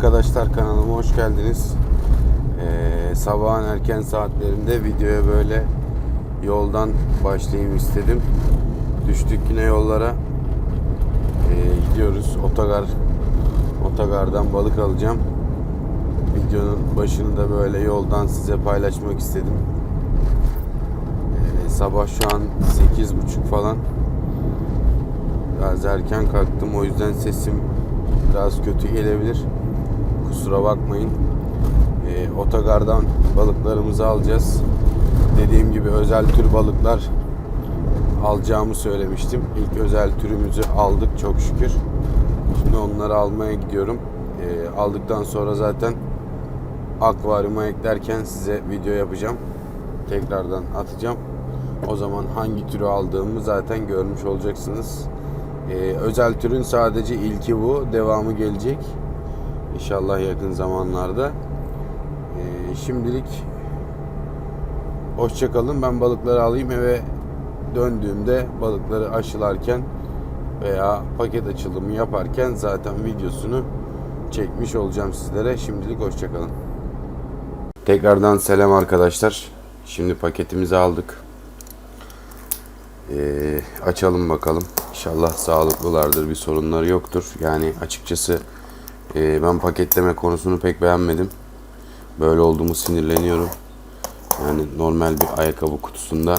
arkadaşlar kanalıma hoş geldiniz. Ee, sabahın erken saatlerinde videoya böyle yoldan başlayayım istedim. Düştük yine yollara. Ee, gidiyoruz otogar. Otogardan balık alacağım. Videonun başını da böyle yoldan size paylaşmak istedim. Ee, sabah şu an 8.30 falan. Biraz erken kalktım o yüzden sesim biraz kötü gelebilir. Kusura bakmayın. Ee, otogardan balıklarımızı alacağız. Dediğim gibi özel tür balıklar alacağımı söylemiştim. İlk özel türümüzü aldık çok şükür. Şimdi onları almaya gidiyorum. Ee, aldıktan sonra zaten akvaryuma eklerken size video yapacağım. Tekrardan atacağım. O zaman hangi türü aldığımı zaten görmüş olacaksınız. Ee, özel türün sadece ilki bu. Devamı gelecek. İnşallah yakın zamanlarda. Ee, şimdilik hoşçakalın. Ben balıkları alayım eve döndüğümde balıkları aşılarken veya paket açılımı yaparken zaten videosunu çekmiş olacağım sizlere. Şimdilik hoşçakalın. Tekrardan selam arkadaşlar. Şimdi paketimizi aldık. Ee, açalım bakalım. İnşallah sağlıklılardır, bir sorunları yoktur. Yani açıkçası e, ben paketleme konusunu pek beğenmedim. Böyle olduğumu sinirleniyorum. Yani normal bir ayakkabı kutusunda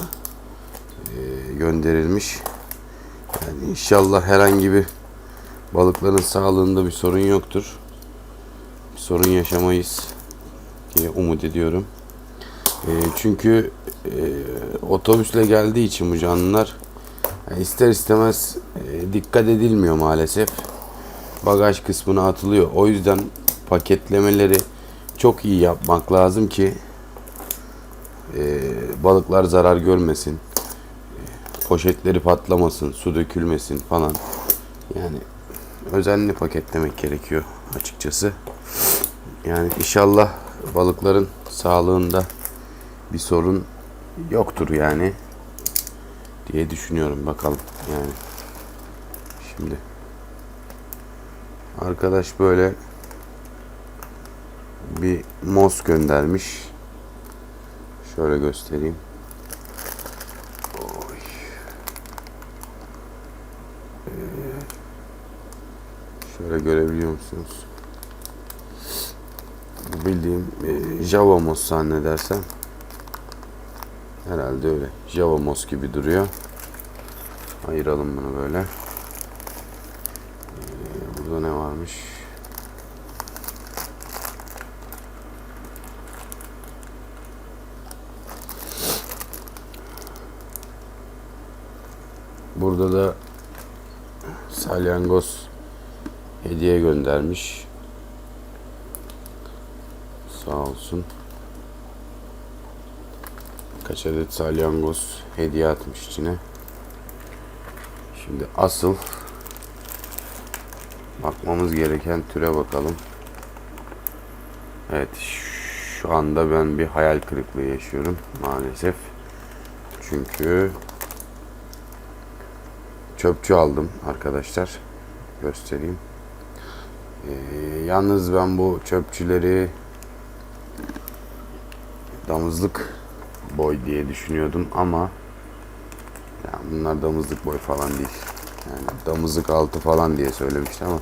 e, gönderilmiş. Yani inşallah herhangi bir balıkların sağlığında bir sorun yoktur. Bir sorun yaşamayız diye umut ediyorum. E, çünkü e, otobüsle geldiği için bu canlılar yani ister istemez e, dikkat edilmiyor maalesef. Bagaj kısmına atılıyor. O yüzden paketlemeleri çok iyi yapmak lazım ki e, balıklar zarar görmesin. E, poşetleri patlamasın, su dökülmesin falan. Yani özenli paketlemek gerekiyor açıkçası. Yani inşallah balıkların sağlığında bir sorun yoktur yani diye düşünüyorum bakalım yani şimdi arkadaş böyle bir mos göndermiş şöyle göstereyim Oy. Ee, şöyle görebiliyor musunuz bu bildiğim e, Java mos zannedersem Herhalde öyle. Java Mos gibi duruyor. Ayıralım bunu böyle. Varmış? Burada da salyangoz hediye göndermiş. Sağ olsun kaç adet salyangoz hediye atmış içine. Şimdi asıl bakmamız gereken türe bakalım. Evet şu anda ben bir hayal kırıklığı yaşıyorum maalesef. Çünkü çöpçü aldım arkadaşlar. Göstereyim. Ee, yalnız ben bu çöpçüleri damızlık boy diye düşünüyordum ama ya bunlar damızlık boy falan değil. Yani damızlık altı falan diye söylemişti ama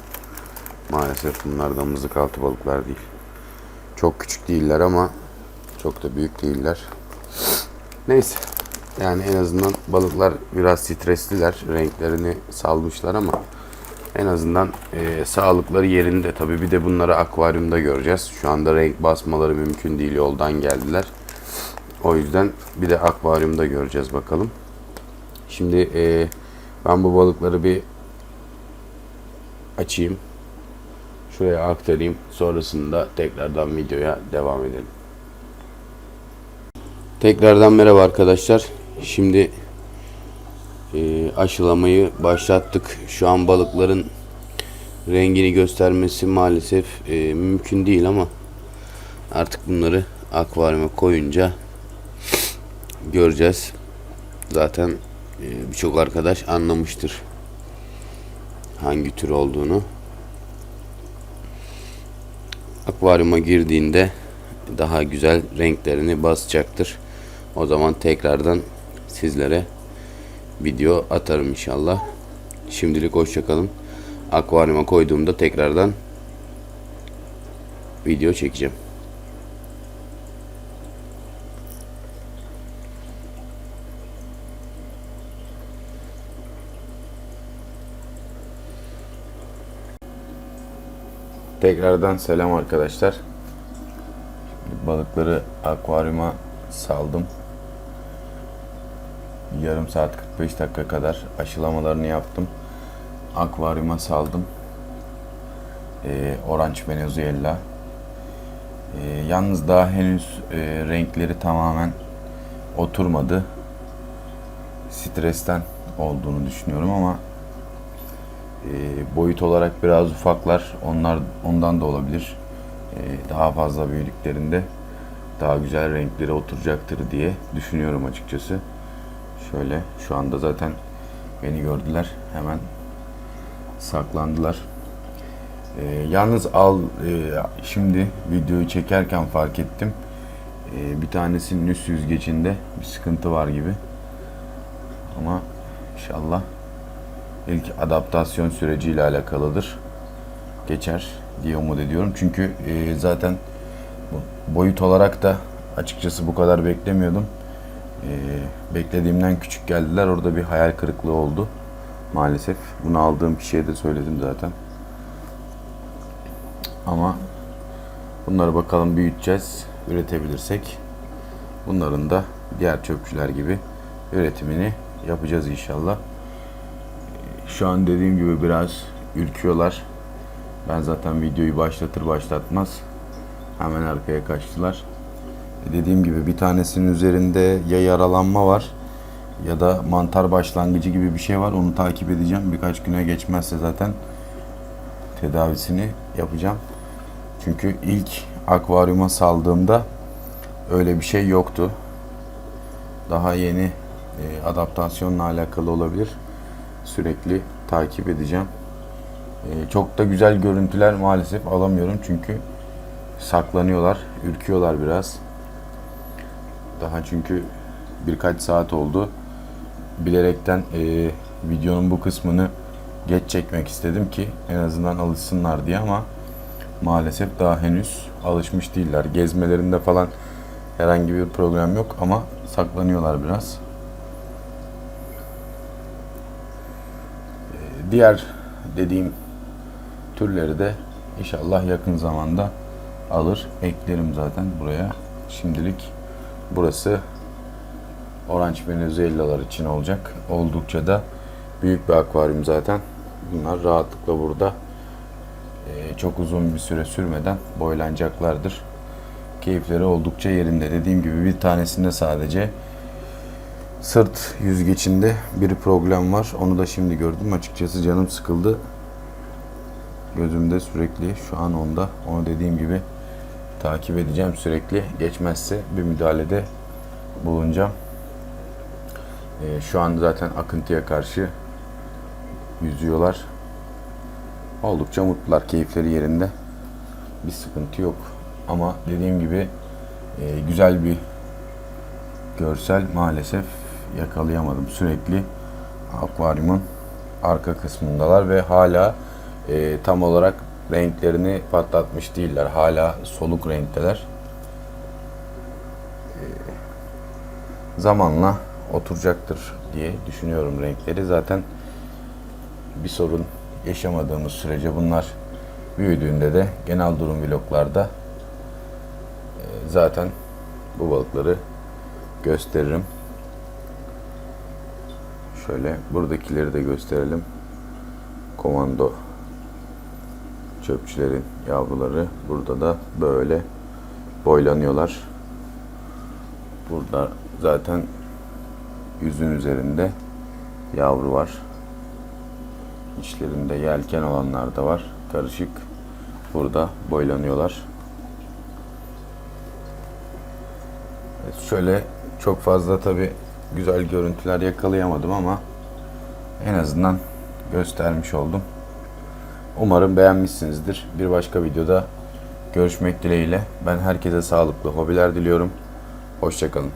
maalesef bunlar damızlık altı balıklar değil. Çok küçük değiller ama çok da büyük değiller. Neyse. Yani en azından balıklar biraz stresliler. Renklerini salmışlar ama en azından e, sağlıkları yerinde. Tabii bir de bunları akvaryumda göreceğiz. Şu anda renk basmaları mümkün değil. Yoldan geldiler. O yüzden bir de akvaryumda göreceğiz bakalım. Şimdi e, ben bu balıkları bir açayım. Şuraya aktarayım. Sonrasında tekrardan videoya devam edelim. Tekrardan merhaba arkadaşlar. Şimdi e, aşılamayı başlattık. Şu an balıkların rengini göstermesi maalesef e, mümkün değil ama artık bunları akvaryuma koyunca göreceğiz. Zaten birçok arkadaş anlamıştır hangi tür olduğunu. akvaryuma girdiğinde daha güzel renklerini basacaktır. O zaman tekrardan sizlere video atarım inşallah. Şimdilik hoşçakalın. Akvaryuma koyduğumda tekrardan video çekeceğim. Tekrardan selam arkadaşlar. Balıkları akvaryuma saldım. Yarım saat 45 dakika kadar aşılamalarını yaptım. Akvaryuma saldım. Ee, Orange Venezuela. Ee, yalnız daha henüz e, renkleri tamamen oturmadı. Stresten olduğunu düşünüyorum ama e, boyut olarak biraz ufaklar. Onlar ondan da olabilir. E, daha fazla büyüdüklerinde daha güzel renkleri oturacaktır diye düşünüyorum açıkçası. Şöyle şu anda zaten beni gördüler. Hemen saklandılar. E, yalnız al e, şimdi videoyu çekerken fark ettim. E, bir tanesinin üst yüzgecinde bir sıkıntı var gibi. Ama inşallah ilk adaptasyon süreciyle alakalıdır. Geçer diye umut ediyorum. Çünkü e, zaten boyut olarak da açıkçası bu kadar beklemiyordum. E, beklediğimden küçük geldiler. Orada bir hayal kırıklığı oldu. Maalesef. Bunu aldığım kişiye de söyledim zaten. Ama bunları bakalım büyüteceğiz. Üretebilirsek. Bunların da diğer çöpçüler gibi üretimini yapacağız inşallah. Şu an dediğim gibi biraz ürküyorlar. Ben zaten videoyu başlatır başlatmaz hemen arkaya kaçtılar. Dediğim gibi bir tanesinin üzerinde ya yaralanma var ya da mantar başlangıcı gibi bir şey var. Onu takip edeceğim. Birkaç güne geçmezse zaten tedavisini yapacağım. Çünkü ilk akvaryuma saldığımda öyle bir şey yoktu. Daha yeni e, adaptasyonla alakalı olabilir. Sürekli takip edeceğim. E, çok da güzel görüntüler maalesef alamıyorum çünkü saklanıyorlar, ürküyorlar biraz. Daha çünkü birkaç saat oldu. Bilerekten e, videonun bu kısmını geç çekmek istedim ki en azından alışsınlar diye ama maalesef daha henüz alışmış değiller. Gezmelerinde falan herhangi bir problem yok ama saklanıyorlar biraz. Ee, Diğer dediğim türleri de inşallah yakın zamanda alır. Eklerim zaten buraya. Şimdilik burası Orange Venezuela'lar için olacak. Oldukça da büyük bir akvaryum zaten. Bunlar rahatlıkla burada e, çok uzun bir süre sürmeden boylanacaklardır. Keyifleri oldukça yerinde. Dediğim gibi bir tanesinde sadece sırt yüzgeçinde bir problem var. Onu da şimdi gördüm. Açıkçası canım sıkıldı. Gözümde sürekli şu an onda. Onu dediğim gibi takip edeceğim sürekli. Geçmezse bir müdahalede bulunacağım. Ee, şu an zaten akıntıya karşı yüzüyorlar. Oldukça mutlular. Keyifleri yerinde. Bir sıkıntı yok. Ama dediğim gibi e, güzel bir görsel maalesef yakalayamadım. Sürekli akvaryumun arka kısmındalar ve hala e, tam olarak renklerini patlatmış değiller. Hala soluk renkteler. E, zamanla oturacaktır diye düşünüyorum renkleri. Zaten bir sorun yaşamadığımız sürece bunlar büyüdüğünde de genel durum vloglarda e, zaten bu balıkları gösteririm. Şöyle buradakileri de gösterelim. Komando çöpçülerin yavruları burada da böyle boylanıyorlar. Burada zaten yüzün üzerinde yavru var. İçlerinde yelken olanlar da var. Karışık burada boylanıyorlar. Şöyle çok fazla tabi güzel görüntüler yakalayamadım ama en azından göstermiş oldum. Umarım beğenmişsinizdir. Bir başka videoda görüşmek dileğiyle. Ben herkese sağlıklı hobiler diliyorum. Hoşçakalın.